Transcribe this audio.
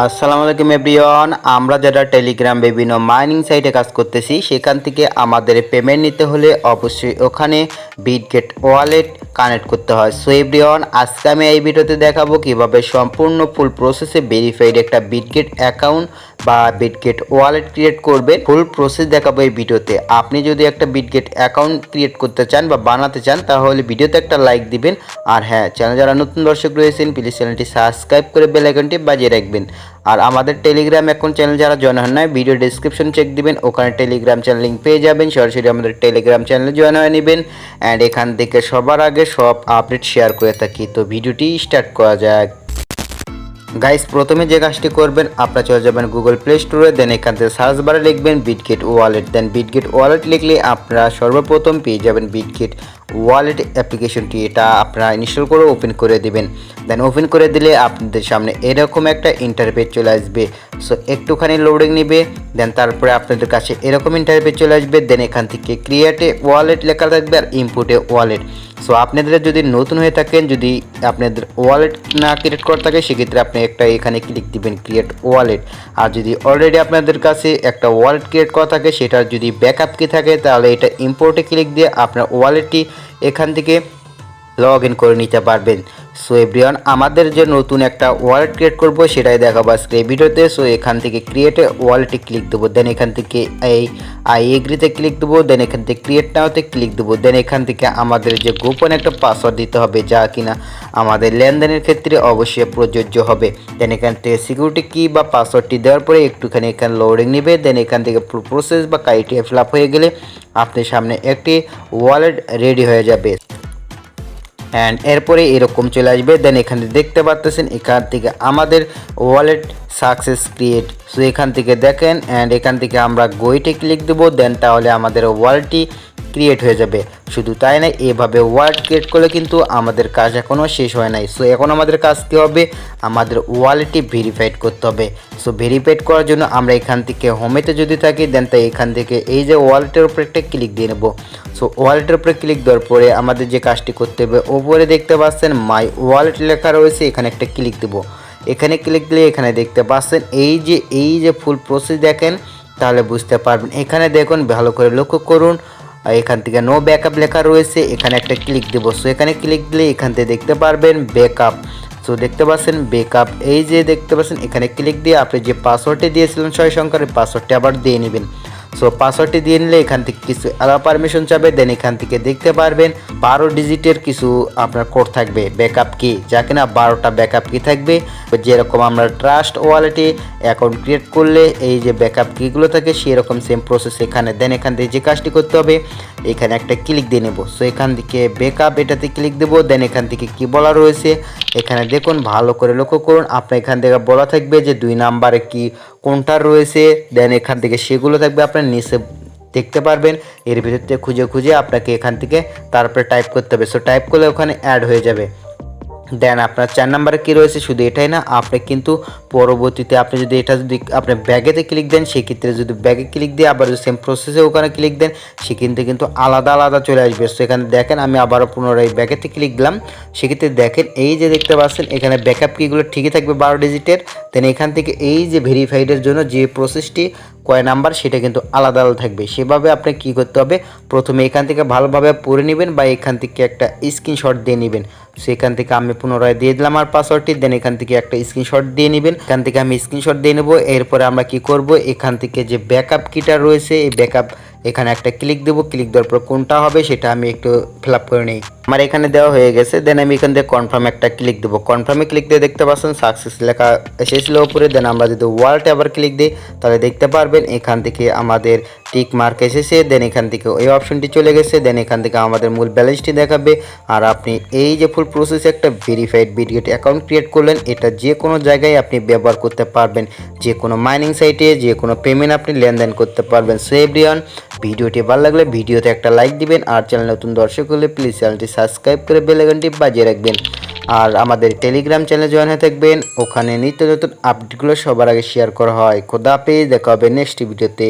আসসালামু আলাইকুম এভরিওয়ান, আমরা যারা টেলিগ্রাম বিভিন্ন মাইনিং সাইটে কাজ করতেছি, সেখান থেকে আমাদের পেমেন্ট নিতে হলে অবশ্যই ওখানে বিটগেট ওয়ালেট কানেক্ট করতে হয়। সো এভরিওয়ান, আজকে আমি এই ভিডিওতে দেখাবো কীভাবে সম্পূর্ণ ফুল প্রসেসে ভেরিফাইড একটা বিটগেট অ্যাকাউন্ট বা বিটগেট ওয়ালেট ক্রিয়েট করবেন ফুল প্রসেস দেখাবো এই ভিডিওতে। আপনি যদি একটা বিটগেট অ্যাকাউন্ট ক্রিয়েট করতে চান বা বানাতে চান, তাহলে ভিডিওতে একটা লাইক দিবেন। আর হ্যাঁ চ্যানেল যারা নতুন দর্শক রয়েছেন প্লিজ চ্যানেলটি সাবস্ক্রাইব করে বেল আইকনটি বাজিয়ে রাখবেন। আর আমাদের টেলিগ্রাম অ্যাকাউন্ট চ্যানেল যারা জয়েন হন নাই ভিডিও ডিসক্রিপশন চেক দিবেন। ওখানে টেলিগ্রাম চ্যানেল লিঙ্ক পেয়ে যাবেন। সরাসরি আমাদের টেলিগ্রাম চ্যানেলে জয়েন হয়ে নেবেন। অ্যান্ড এখান থেকে সবার আগে সব আপডেট শেয়ার করে থাকি। তো ভিডিওটি স্টার্ট করা যাক। গাইস প্রথমে যে কাজটি করবেন, আপনারা চলে যাবেন গুগল প্লে স্টোরে দেন এখান থেকে সার্চ বারে লিখবেন Bitget wallet then Bitget wallet লিখলে আপনারা সর্বপ্রথম পেয়ে যাবেন বিটগেট ওয়ালেট অ্যাপ্লিকেশনটি এটা আপনারা ইনস্টল করে ওপেন করে দিবেন। দেন ওপেন করে দিলে আপনাদের সামনে এরকম একটা ইন্টারপেজ চলে আসবে। সো একটুখানি লোডিং নেবে দেন তারপরে আপনাদের কাছে এরকম ইন্টারপেজ চলে আসবে। দেন এখান থেকে ক্রিয়েটে ওয়ালেট লেখা থাকবে আর ইনপুটে ওয়ালেট সো আপনাদের যদি নতুন হয়ে থাকেন, যদি আপনাদের ওয়ালেট না ক্রিয়েট করা থাকে, সেক্ষেত্রে আপনি একটা এখানে ক্লিক দিবেন ক্রিয়েট ওয়ালেট আর যদি অলরেডি আপনাদের কাছে একটা ওয়ালেট ক্রিয়েট করা থাকে, সেটার যদি ব্যাকআপ কি থাকে, তাহলে এটা ইম্পোর্টে ক্লিক দিয়ে আপনার ওয়ালেটটি এখান থেকে লগ ইন করে নিতে পারবেন। সো এভরিওয়ান আমাদের যে নতুন একটা ওয়ালেট ক্রিয়েট করব, সেটাই দেখাবো আজকে এই ভিডিওতে। সো এখান থেকে ক্রিয়েটে ওয়ালেটে ক্লিক দেবো দেন এখান থেকে এই আই এগ্রিতে ক্লিক দেবো দেন এখান থেকে ক্রিয়েট নাওতে ক্লিক দেবো। দেন এখান থেকে আমাদের যে গোপন একটা পাসওয়ার্ড দিতে হবে, যা কিনা আমাদের লেনদেনের ক্ষেত্রে অবশ্যই প্রযোজ্য হবে। দেন এখান থেকে সিকিউরিটি কি বা পাসওয়ার্ডটি দেওয়ার পরে একটুখানি এখানে লোডিং নেবে দেন এখান থেকে প্রসেস বা কাইটি ফিল আপ হয়ে গেলে আপনার সামনে একটি ওয়ালেট রেডি হয়ে যাবে। অ্যান্ড এরপরে এরকম চলে আসবে। দেন এখানে দেখতে পাচ্তেছেন এখান থেকে আমাদের ওয়ালেট সাকসেস ক্রিয়েট সো এখান থেকে দেখেন অ্যান্ড এখান থেকে আমরা গোইটে ক্লিক দেবো। দেন তাহলে আমাদের ওয়ালেটটি ক্রিয়েট হয়ে যাবে। শুধু তাই না এভাবে ওয়ার্ড ক্রিয়েট করলে কিন্তু আমাদের কাজ এখনও শেষ হয় নাই। সো এখন আমাদের কাজ কী হবে? আমাদের ওয়ালেটটি ভেরিফাইড করতে হবে। সো ভেরিফাইড করার জন্য আমরা এখান থেকে হোমেতে যদি থাকি দেন তাই এখান থেকে এই যে ওয়ালেটের উপরে একটা ক্লিক দিয়ে নেব। সো ওয়ালেটের উপরে ক্লিক দেওয়ার পরে আমাদের যে কাজটি করতে হবে, ওপরে দেখতে পাচ্ছেন মাই ওয়ালেট লেখা রয়েছে, এখানে একটা ক্লিক দেবো। এখানে ক্লিক দিলে এখানে দেখতে পাচ্ছেন এই যে এই যে ফুল প্রসেস দেখেন, তাহলে বুঝতে পারবেন। এখানে দেখুন, ভালো করে লক্ষ্য করুন এখান থেকে নো ব্যাকআপ লেখা রয়েছে, এখানে একটা ক্লিক দেবো। সো এখানে ক্লিক দিলে এখান থেকে দেখতে পারবেন ব্যাকআপ সো দেখতে পাচ্ছেন ব্যাকআপ এই যে দেখতে পাচ্ছেন, এখানে ক্লিক দিয়ে আপনি যে পাসওয়ার্ডটি দিয়েছিলেন, ছয় সংখ্যার পাসওয়ার্ডটি আবার দিয়ে নেবেন। সো পাসওয়ার্ডটি দিয়ে নিলে এখান থেকে কিছু অ্যালাউ পারমিশন চাবে দেন এখান থেকে দেখতে পারবেন বারো ডিজিটের কিছু আপনার কোড থাকবে ব্যাকআপ কি যা কিনা বারোটা ব্যাকআপ কি থাকবে। যেরকম আমরা ট্রাস্ট ওয়ালেটে অ্যাকাউন্ট ক্রিয়েট করলে এই যে ব্যাকআপ কিগুলো থাকে, সেরকম সেম প্রসেস এখানে। দেন এখান থেকে যে কাজটি করতে হবে, এখানে একটা ক্লিক দিয়ে নেব। সো এখান থেকে ব্যাকআপ এটাতে ক্লিক দেবো। দেন এখান থেকে কি বলা রয়েছে, এখানে দেখুন, ভালো করে লক্ষ্য করুন। আপনার এখান থেকে বলা থাকবে যে দুই নাম্বারে কি কোনটা রয়েছে দেন এখান থেকে সেগুলো থাকবে, আপনার নিচে দেখতে পারবেন। এর ভিতর থেকে খুঁজে খুঁজে আপনাকে এখান থেকে তারপরে টাইপ করতে হবে। সো টাইপ করলে ওখানে অ্যাড হয়ে যাবে। দেন আপনার চার নাম্বারে কী রয়েছে শুধু এটাই না, আপনি কিন্তু পরবর্তীতে আপনি যদি এটা যদি আপনি ব্যাগেতে ক্লিক দেন, সেক্ষেত্রে যদি ব্যাগে ক্লিক দিয়ে আবার যদি সেম প্রসেসে ওখানে ক্লিক দেন, সেক্ষেত্রে কিন্তু আলাদা আলাদা চলে আসবে। সো এখানে দেখেন আমি আবারও পুনরায় ব্যাগেতে ক্লিক দিলাম। সেক্ষেত্রে দেখেন এই যে দেখতে পাচ্ছেন, এখানে ব্যাকআপ কিগুলো ঠিকই থাকবে বারো ডিজিটের দেন এখান থেকে এই যে ভেরিফাইডের জন্য যে প্রসেসটি কয় নাম্বার সেটা কিন্তু আলাদা আলাদা থাকবে। সেভাবে আপনি কি করতে হবে? প্রথমে এখান থেকে ভালোভাবে পড়ে নেবেন বা এখান থেকে একটা স্ক্রিনশট দিয়ে নেবেন। সেখান থেকে আমি পুনরায় দিয়ে দিলাম আর পাসওয়ার্ডটি দেন এখান থেকে একটা স্ক্রিনশট দিয়ে নেবেন। এখান থেকে আমি স্ক্রিনশট দিয়ে নেব। এরপরে আমরা কি করব? এখান থেকে যে ব্যাকআপ কিটা রয়েছে, এই ব্যাকআপ এখানে একটা ক্লিক দেবো। ক্লিক দেওয়ার পর কোনটা হবে সেটা আমি একটু ফিল করে নিই। আমার এখানে দেওয়া হয়ে গেছে। দেন আমি এখান থেকে কনফার্ম একটা ক্লিক দেবো। কনফার্মে ক্লিক দিয়ে দেখতে পাচ্ছেন সাকসেস লেখা এসেছিল উপরে। দেন আমরা যদি ওয়ার্ল্ডে আবার ক্লিক দিই, তাহলে দেখতে পারবেন এখান থেকে আমাদের টিক মার্ক এসেছে দেন এখান থেকে ওই অপশনটি চলে গেছে দেন এখান থেকে আমাদের মূল ব্যালেন্সটি দেখাবে। আর আপনি এই যে ফুল প্রসেসে একটা ভেরিফাইড বিটগেট অ্যাকাউন্ট ক্রিয়েট করলেন, এটা যে কোনো জায়গায় আপনি ব্যবহার করতে পারবেন। যে কোনো মাইনিং সাইটে যে কোনো পেমেন্ট আপনি লেনদেন করতে পারবেন। সো এভরিওয়ান ভিডিওটি ভালো লাগলে ভিডিওতে একটা লাইক দিবেন, আর চ্যানেল নতুন দর্শক হলে প্লিজ চ্যানেলটি সাবস্ক্রাইব করে বেলাইকনটি বাজিয়ে রাখবেন। আর আমাদের টেলিগ্রাম চ্যানেলে জয়েন হয়ে থাকবেন, ওখানে নিত্য নতুন আপডেটগুলো সবার আগে শেয়ার করা হয়। খোদা পেয়ে দেখা হবে নেক্সট ভিডিওতে